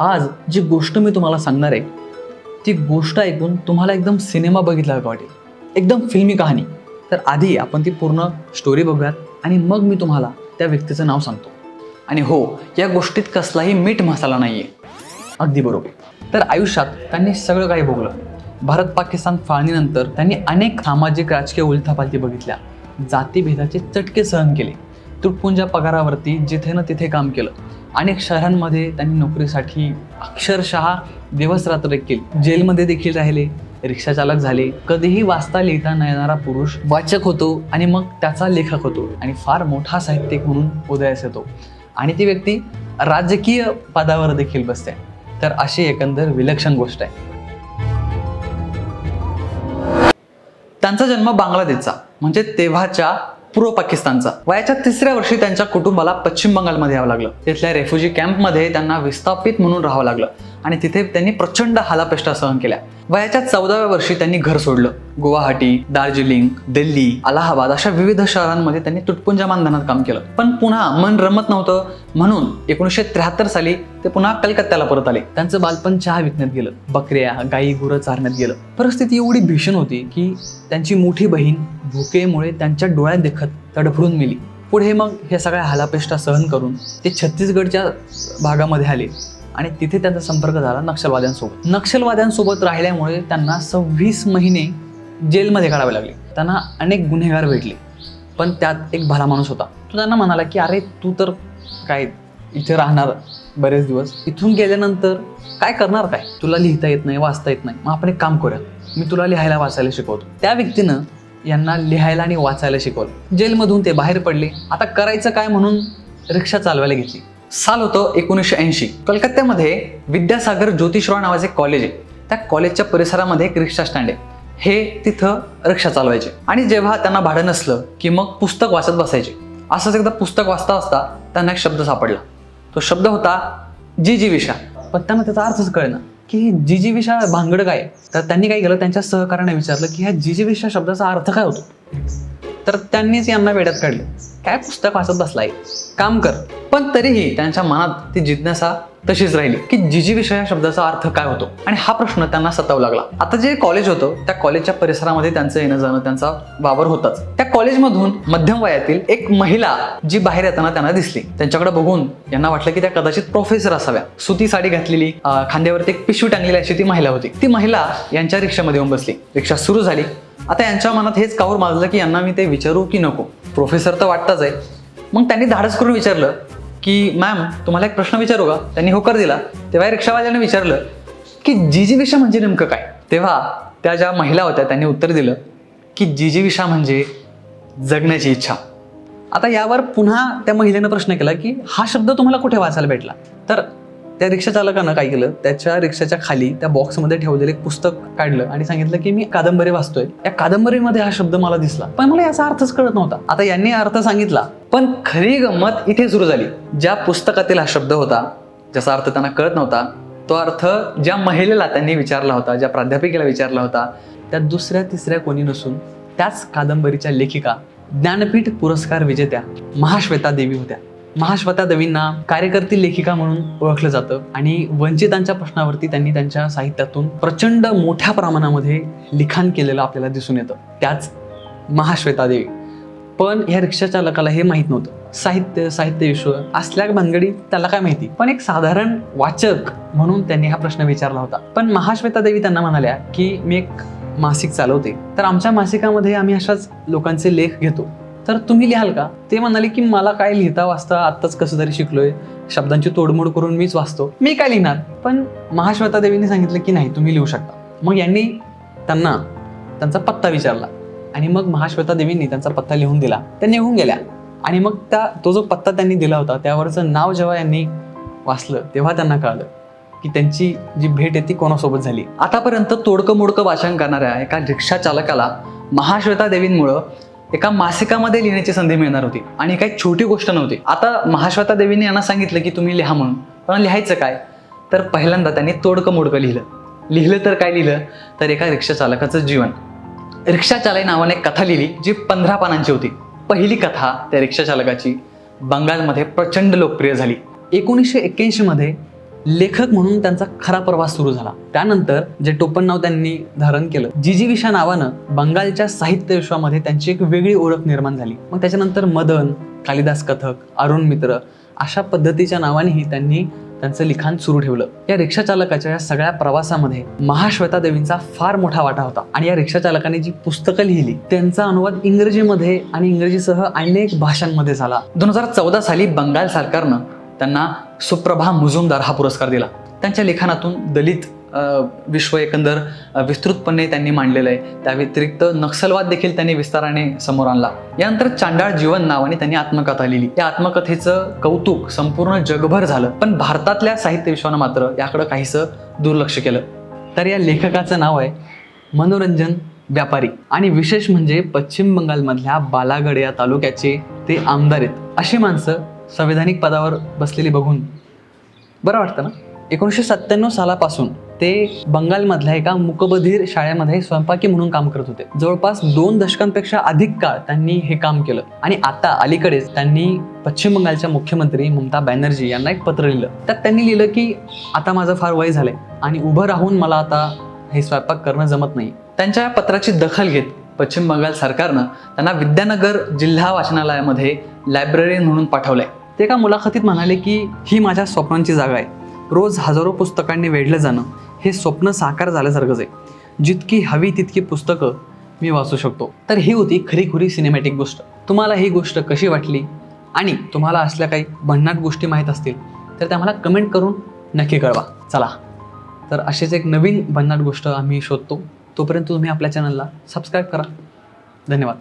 आज जी गोष्ट मी तुम्हाला सांगणार आहे ती गोष्ट ऐकून तुम्हाला एकदम सिनेमा बघितल्यासारखं वाटेल? एकदम फिल्मी कहाणी. तर आधी आपण ती पूर्ण स्टोरी बघूयात आणि मग मी तुम्हाला त्या व्यक्तीचं नाव सांगतो. आणि हो या गोष्टीत कसलाही मीठ मसाला नाही आहे अगदी बरोबर. तर आयुष्यात त्यांनी सगळं काही भोगलं भारत पाकिस्तान फाळणीनंतर त्यांनी अनेक सामाजिक राजकीय उलथापालथी बघितल्या. जातीभेदाचे चटके सहन केले. तुटपुंजा पगारावरती जिथे ना तिथे काम केलं. अनेक शहरांमध्ये त्यांनी नोकरीसाठी अक्षरशः दिवस रात्र केली. जेलमध्ये देखील राहिले रिक्षाचालक झाले. कधीही वाचता लिहिता न येणारा पुरुष वाचक होतो आणि मग त्याचा लेखक होतो आणि फार मोठा साहित्यिक म्हणून उदयास येतो. आणि ती व्यक्ती राजकीय पदावर देखील बसते. तर अशी एकंदर विलक्षण गोष्ट आहे. त्यांचा जन्म बांगलादेशचा म्हणजे तेव्हाच्या पूर्व पाकिस्तानचा. वयाच्या तिसऱ्या वर्षी त्यांच्या कुटुंबाला पश्चिम बंगालमध्ये यावं लागलं. तिथल्या रेफ्युजी कॅम्पमध्ये त्यांना विस्थापित म्हणून राहावं लागलं. आणि तिथे त्यांनी प्रचंड हालापेष्टा सहन केल्या. वयाच्या चौदाव्या वर्षी त्यांनी घर सोडलं. गुवाहाटी दार्जिलिंग दिल्ली अलाहाबाद अशा विविध शहरांमध्ये त्यांनी तुटपुंजा मानधनात काम केलं. पण पुन्हा मन रमत नव्हतं. म्हणून एकोणीसशे त्र्याहत्तर साली ते पुन्हा कलकत्त्याला परत आले. त्यांचं बालपण चहा विकण्यात गेलं. बकऱ्या गाई गुरं चारण्यात गेलं. परिस्थिती एवढी भीषण होती की त्यांची मोठी बहीण भुकेमुळे त्यांच्या डोळ्यात देखत तडफडून मेली. पुढे मग हे सगळ्या हालापेष्टा सहन करून ते छत्तीसगडच्या भागामध्ये आले. आणि तिथे त्यांचा संपर्क झाला नक्षलवाद्यांसोबत. नक्षलवाद्यांसोबत राहिल्यामुळे त्यांना सव्वीस महिने जेलमध्ये काढावे लागले. त्यांना अनेक गुन्हेगार भेटले. पण त्यात एक भला माणूस होता. तो त्यांना म्हणाला की अरे तू तर काय इथे राहणार बरेच दिवस. इथून गेल्यानंतर काय करणार काय? तुला लिहिता येत नाही वाचता येत नाही. मग आपण एक काम करूया. मी तुला लिहायला वाचायला शिकवतो. त्या व्यक्तीनं यांना लिहायला आणि वाचायला शिकवलं. जेलमधून ते बाहेर पडले. आता करायचं काय म्हणून रिक्षा चालवायला घेतली. साल होतं एकोणीसशे ऐंशी. कलकत्त्यामध्ये विद्यासागर ज्योतिषराव नावाचे कॉलेज आहे. त्या कॉलेजच्या परिसरामध्ये एक रिक्षा स्टँड आहे. हे तिथं रिक्षा चालवायचे. आणि जेव्हा त्यांना भाडं नसलं की मग पुस्तक वाचत बसायचे. असंच एकदा पुस्तक वाचता वाचता त्यांना एक शब्द सापडला. तो शब्द होता जी जी विषा पण त्यांना त्याचा अर्थच कळेना की जी जी विषा भांगड काय आहे? तर त्यांनी काय केलं? त्यांच्या सहकार्याने विचारलं की ह्या जी जी विषा शब्दाचा अर्थ काय होतो? तर त्यांनीच यांना वेड्यात काढले. काय पुस्तक वाचत बसलाय? काम कर. पण तरीही त्यांच्या मनात ती जिज्ञासा तशीच राहिली की जिजी विषय या शब्दाचा अर्थ काय होतो? आणि हा प्रश्न त्यांना सतावू लागला. आता जे कॉलेज होतं त्या कॉलेजच्या परिसरामध्ये त्यांचं येणं जाणं त्यांचा वावर होताच. त्या कॉलेजमधून मध्यम वयातील एक महिला जी बाहेर येताना त्यांना दिसली. त्यांच्याकडे बघून यांना वाटलं की त्या कदाचित प्रोफेसर असाव्या. सुती साडी घातलेली खांद्यावरती एक पिशवी टांगलेली अशी ती महिला होती. ती महिला यांच्या रिक्षामध्ये येऊन बसली. रिक्षा सुरू झाली. आता यांच्या मनात हेच कावर माजलं की यांना मी ते विचारू की नको. प्रोफेसर तर वाटतच आहे. मग त्यांनी धाडस करून विचारलं की मॅम तुम्हाला एक प्रश्न विचारू का? त्यांनी होकार दिला. तेव्हा रिक्षावाल्याने विचारलं की जीजी विषा म्हणजे नेमकं काय? तेव्हा त्या ज्या महिला होत्या त्यांनी उत्तर दिलं की जीजी विषा म्हणजे जगण्याची इच्छा. आता यावर पुन्हा त्या महिलेनं प्रश्न केला की हा शब्द तुम्हाला कुठे वाचायला भेटला? तर त्या रिक्षा चालकानं काय केलं? त्याच्या रिक्षाच्या खाली त्या बॉक्समध्ये ठेवलेलं एक पुस्तक काढलं आणि सांगितलं की मी कादंबरी वाचतोय. या कादंबरीमध्ये हा शब्द मला दिसला. पण मला याचा अर्थच कळत नव्हता. आता यांनी अर्थ सांगितला. पण खरी गंमत इथे सुरू झाली. ज्या पुस्तकातील हा शब्द होता ज्याचा अर्थ त्यांना कळत नव्हता तो अर्थ ज्या महिलेला त्यांनी विचारला होता ज्या प्राध्यापिकेला विचारला होता त्या दुसऱ्या तिसऱ्या कोणी नसून त्याच कादंबरीच्या लेखिका ज्ञानपीठ पुरस्कार विजेत्या महाश्वेता देवी होत्या. महाश्वेता देवींना कार्यकर्ती लेखिका म्हणून ओळखलं जातं. आणि वंचितांच्या प्रश्नावरती त्यांनी त्यांच्या साहित्यातून प्रचंड मोठ्या प्रमाणामध्ये लिखाण केलेलं आपल्याला दिसून येतं. त्याच महाश्वेता देवी. पण ह्या रिक्षा चालकाला हे माहीत नव्हतं. साहित्य साहित्य विश्व असल्या भानगडी त्याला काय माहिती? पण एक साधारण वाचक म्हणून त्यांनी हा प्रश्न विचारला होता. पण महाश्वेता देवी त्यांना म्हणाल्या की मी एक मासिक चालवते. तर आमच्या मासिकामध्ये आम्ही अशाच लोकांचे लेख घेतो. तर तुम्ही लिहाल का? ते म्हणाले की मला काय लिहिता वाचता आत्ताच कसं तरी शिकलोय. शब्दांची तोडमोड करून मीच वाचतो. मी काय लिहिणार? पण महाश्वेता देवींनी सांगितलं की नाही तुम्ही लिहू शकता. मग यांनी त्यांना त्यांचा पत्ता विचारला. आणि मग महाश्वेता देवींनी त्यांचा पत्ता लिहून दिला. त्या निघून गेल्या. आणि मग त्या तो जो पत्ता त्यांनी दिला होता त्यावरचं नाव जेव्हा यांनी वाचलं तेव्हा त्यांना कळलं की त्यांची जी भेट आहे ती कोणासोबत झाली. आतापर्यंत तोडकं मोडकं वाचन करणाऱ्या एका रिक्षा चालकाला महाश्वेता देवींमुळं एका मासिकामध्ये लिहिण्याची संधी मिळणार होती. आणि काही छोटी गोष्ट नव्हती. आता महाश्वेता देवीने यांना सांगितलं की तुम्ही लिहा म्हणून. पण लिहायचं काय? तर पहिल्यांदा त्यांनी तोडकं मोडकं लिहिलं. लिहिलं तर काय लिहिलं? तर एका रिक्षा चालकाचं जीवन. रिक्षा चालय नावाने एक कथा लिहिली जी पंधरा पानांची होती. पहिली कथा त्या रिक्षा चालकाची बंगालमध्ये प्रचंड लोकप्रिय झाली. एकोणीसशे एक्क्याऐंशीमध्ये लेखक म्हणून त्यांचा खरा प्रवास सुरू झाला. त्यानंतर जे टोपण नाव त्यांनी धारण केलं जीजी विशा नावानं बंगालच्या साहित्य विश्वामध्ये त्यांची एक वेगळी ओळख निर्माण झाली. मग त्याच्यानंतर मदन कालिदास कथक अरुण मित्र अशा पद्धतीच्या नावानेही त्यांनी त्यांचं लिखाण सुरू ठेवलं. या रिक्षा चालकाच्या या सगळ्या प्रवासामध्ये महाश्वेता देवींचा फार मोठा वाटा होता आणि या रिक्षा चालकाने जी पुस्तकं लिहिली त्यांचा अनुवाद इंग्रजीमध्ये आणि इंग्रजीसह अनेक भाषांमध्ये झाला. दोन हजार चौदा साली बंगाल सरकारनं त्यांना सुप्रभा मुजुमदार हा पुरस्कार दिला. त्यांच्या लिखाणातून दलित विश्व एकंदर विस्तृतपणे त्यांनी मांडलेलं आहे. त्या व्यतिरिक्त नक्षलवाद देखील त्यांनी विस्ताराने समोर आणला. यानंतर चांडाळ जीवन नावाने त्यांनी आत्मकथा लिहिली. या आत्मकथेचं कौतुक संपूर्ण जगभर झालं. पण भारतातल्या साहित्य विश्वानं मात्र याकडं काहीसं दुर्लक्ष केलं. तर या लेखकाचं नाव आहे मनोरंजन व्यापारी आणि विशेष म्हणजे पश्चिम बंगालमधल्या बालागड या तालुक्याचे ते आमदार आहेत. अशी माणसं संवैधानिक पदावर बसलेली बघून बरं वाटतं ना? एकोणीसशे सत्त्याण्णव सालापासून ते बंगालमधल्या एका मुकबधीर शाळेमध्ये स्वयंपाकी म्हणून काम करत होते. जवळपास दोन दशकांपेक्षा अधिक काळ त्यांनी हे काम केलं. आणि आता अलीकडेच त्यांनी पश्चिम बंगालच्या मुख्यमंत्री ममता बॅनर्जी यांना एक पत्र लिहिलं. त्यात त्यांनी लिहिलं की आता माझं फार वय झालंय आणि उभं राहून मला आता हे स्वयंपाक करणं जमत नाही. त्यांच्या या पत्राची दखल घेत पश्चिम बंगाल सरकारनं त्यांना विद्यानगर जिल्हा वाचनालयामध्ये लायब्ररी म्हणून पाठवलंय. ते एका मुलाखतीत म्हणाले की ही माझ्या स्वप्नांची जागा आहे. रोज हजारो पुस्तकांनी वेढलं जाणं हे स्वप्न साकार झाल्यासारखंच आहे. जितकी हवी तितकी पुस्तकं मी वाचू शकतो. तर ही होती खरीखुरी सिनेमॅटिक गोष्ट. तुम्हाला ही गोष्ट कशी वाटली? आणि तुम्हाला असल्या काही भन्नाट गोष्टी माहीत असतील तर त्या मला कमेंट करून नक्की कळवा. चला. तर अशीच एक नवीन भन्नाट गोष्ट आम्ही शोधतो. तोपर्यंत तुम्ही आपल्या चॅनलला सबस्क्राईब करा. धन्यवाद.